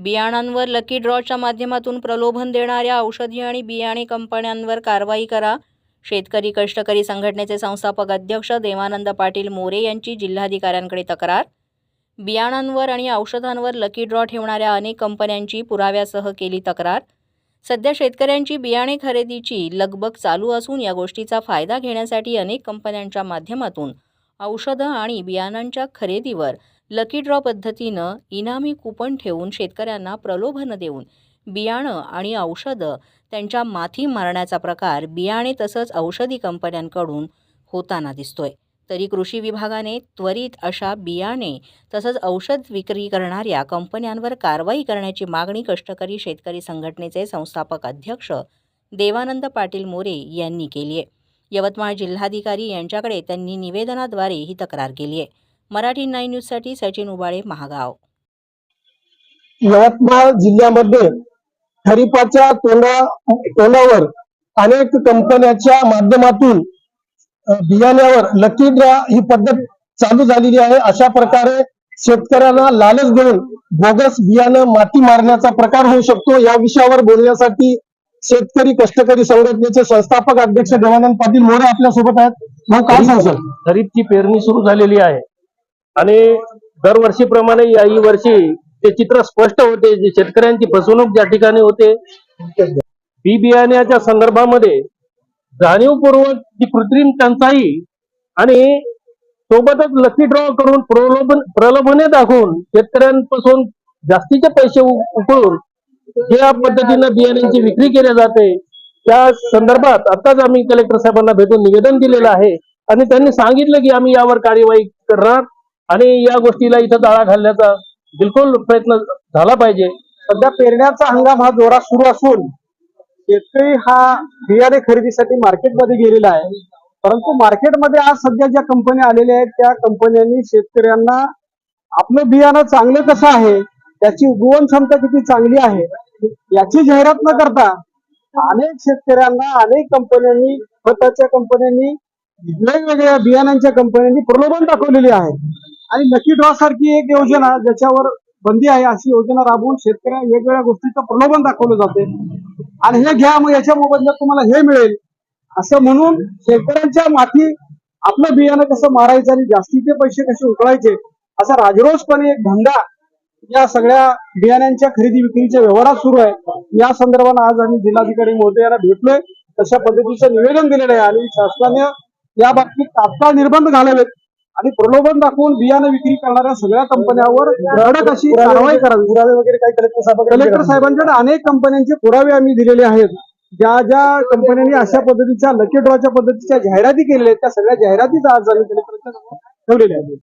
बियाणांवर लकी ड्रॉच्या माध्यमातून प्रलोभन देणाऱ्या औषधी आणि बियाणे कंपन्यांवर कारवाई करा. शेतकरी कष्टकरी संघटनेचे संस्थापक अध्यक्ष देवानंद पाटील मोरे यांची जिल्हाधिकाऱ्यांकडे तक्रार. बियाणांवर आणि औषधांवर लकी ड्रॉ ठेवणाऱ्या अनेक कंपन्यांची पुराव्यासह केली तक्रार. सध्या शेतकऱ्यांची बियाणे खरेदीची लगबग चालू असून या गोष्टीचा फायदा घेण्यासाठी अनेक कंपन्यांच्या माध्यमातून औषधं आणि बियाणांच्या खरेदीवर लकी ड्रॉ पद्धतीनं इनामी कुपन ठेवून शेतकऱ्यांना प्रलोभनं देऊन बियाणं आणि औषधं त्यांच्या माथी मारण्याचा प्रकार बियाणे तसंच औषधी कंपन्यांकडून होताना दिसतोय. तरी कृषी विभागाने त्वरित अशा बियाणे तसंच औषध विक्री करणाऱ्या कंपन्यांवर कारवाई करण्याची मागणी कष्टकरी शेतकरी संघटनेचे संस्थापक अध्यक्ष देवानंद पाटील मोरे यांनी केली आहे यवतमाळ जिल्हाधिकारी यांच्याकडे त्यांनी निवेदनाद्वारे ही तक्रार केली आहे मराठी नाईन न्यूजसाठी सचिन उबाळे महागाव. यवतमाळ जिल्ह्यामध्ये खरीपाच्या तोंडा तोंडावर अनेक कंपन्यांच्या माध्यमातून बियाण्यावर लकी ड्रॉ ही पद्धत चालू झालेली आहे. अशा प्रकारे शेतकऱ्यांना लालच देऊन बोगस बियाणं माती मारण्याचा प्रकार होऊ शकतो. या विषयावर बोलण्यासाठी शेतकरी कष्टकरी संघटनेचे संस्थापक अध्यक्ष देवानंद पाटील मोरे आपल्यासोबत आहेत. मग काय सांगसाल खरीपची पेरणी सुरू झालेली आहे. आणि दरवर्षीप्रमाणे याही वर्षी ते चित्र स्पष्ट होते. जे शेतकऱ्यांची फसवणूक ज्या ठिकाणी होते बी बियाण्याच्या संदर्भामध्ये जाणीवपूर्वक जी कृत्रिम टंचाई आणि सोबतच लकी ड्रॉ करून प्रलोभन प्रलोभने दाखवून शेतकऱ्यांपासून जास्तीचे पैसे उकळून ज्या पद्धतीनं बियाण्यांची विक्री केली जाते त्या संदर्भात आताच आम्ही कलेक्टर साहेबांना भेटून निवेदन दिलेलं आहे. आणि त्यांनी सांगितलं की आम्ही यावर कार्यवाही करणार. आणि या गोष्टीला इथं ताळा घालण्याचा बिलकुल प्रयत्न झाला पाहिजे. सध्या पेरण्याचा हंगाम हा जोरात सुरू असून शेतकरी हा बियाणे खरेदीसाठी मार्केटमध्ये गेलेला आहे. परंतु मार्केटमध्ये आज सध्या ज्या कंपन्या आलेल्या आहेत त्या कंपन्यांनी शेतकऱ्यांना आपलं बियाणं चांगलं कसं आहे त्याची उगवण क्षमता किती चांगली आहे याची जाहिरात न करता अनेक शेतकऱ्यांना अनेक कंपन्यांनी खताच्या कंपन्यांनी वेगवेगळ्या बियाणांच्या कंपन्यांनी प्रलोभन दाखवलेली आहे. आणि लकी ड्रॉ सारखी एक योजना ज्याच्यावर बंदी आहे अशी योजना राबवून शेतकऱ्यांना वेगवेगळ्या गोष्टीचं प्रलोभन दाखवलं जाते. आणि हे घ्या मग याच्या मोबदल्यात तुम्हाला हे मिळेल. असं म्हणून शेतकऱ्यांच्या माथी आपलं बियाणं कसं मारायचं आणि जास्तीचे पैसे कसे उकळायचे असा राजरोसपणे एक धंदा या सगळ्या बियाण्यांच्या खरेदी विक्रीच्या व्यवहारात सुरू आहे. या संदर्भात आज आम्ही जिल्हाधिकारी महोदय यांना भेटलोय. तशा पद्धतीचं निवेदन दिलेलं आहे आणि शासनाने या बाबतीत तात्काळ निर्बंध घालावेत. आणि प्रलोभन दाखवून बियाणं विक्री करणाऱ्या सगळ्या कंपन्यांवर कडक अशी कारवाई करावी. पुरावे वगैरे काही कलेक्टर साहेब कलेक्टर साहेबांकडे अनेक कंपन्यांचे पुरावे आम्ही दिलेले आहेत. ज्या ज्या कंपन्यांनी अशा पद्धतीच्या लकी ड्रॉच्या पद्धतीच्या जाहिराती केलेल्या आहेत त्या सगळ्या जाहिरातीच आज आम्ही कलेक्टरच्या ठेवलेल्या आहेत.